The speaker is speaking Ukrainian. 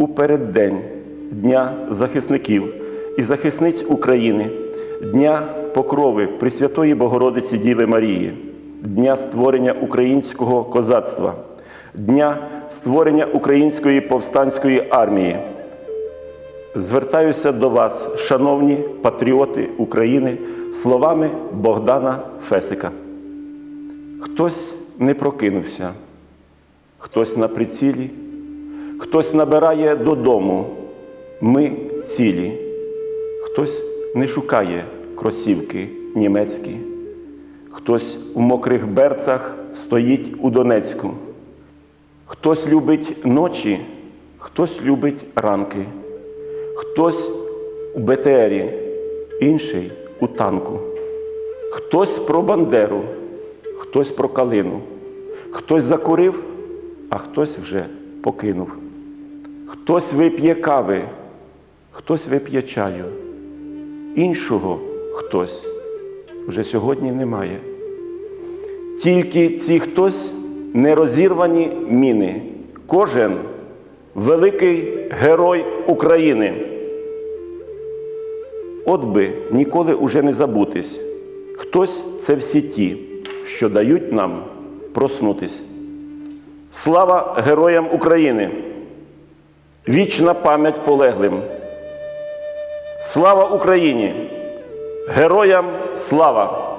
у переддень Дня захисників і захисниць України, Дня покрови Пресвятої Богородиці Діви Марії, Дня створення українського козацтва, Дня створення Української повстанської армії. Звертаюся до вас, шановні патріоти України, словами Богдана Фесика. Хтось не прокинувся, хтось на прицілі, хтось набирає додому. Ми цілі, хтось не шукає кросівки німецькі, хтось у мокрих берцах стоїть у Донецьку, хтось любить ночі, хтось любить ранки, хтось у БТРі, інший у танку, хтось про Бандеру, хтось про калину, хтось закурив, а хтось вже покинув. Хтось вип'є кави, хтось вип'є чаю, іншого хтось вже сьогодні немає. Тільки ці хтось нерозірвані міни, кожен великий герой України. От би ніколи уже не забутись, хтось це всі ті, що дають нам проснутись. Слава героям України! Вічна пам'ять полеглим. Слава Україні! Героям слава!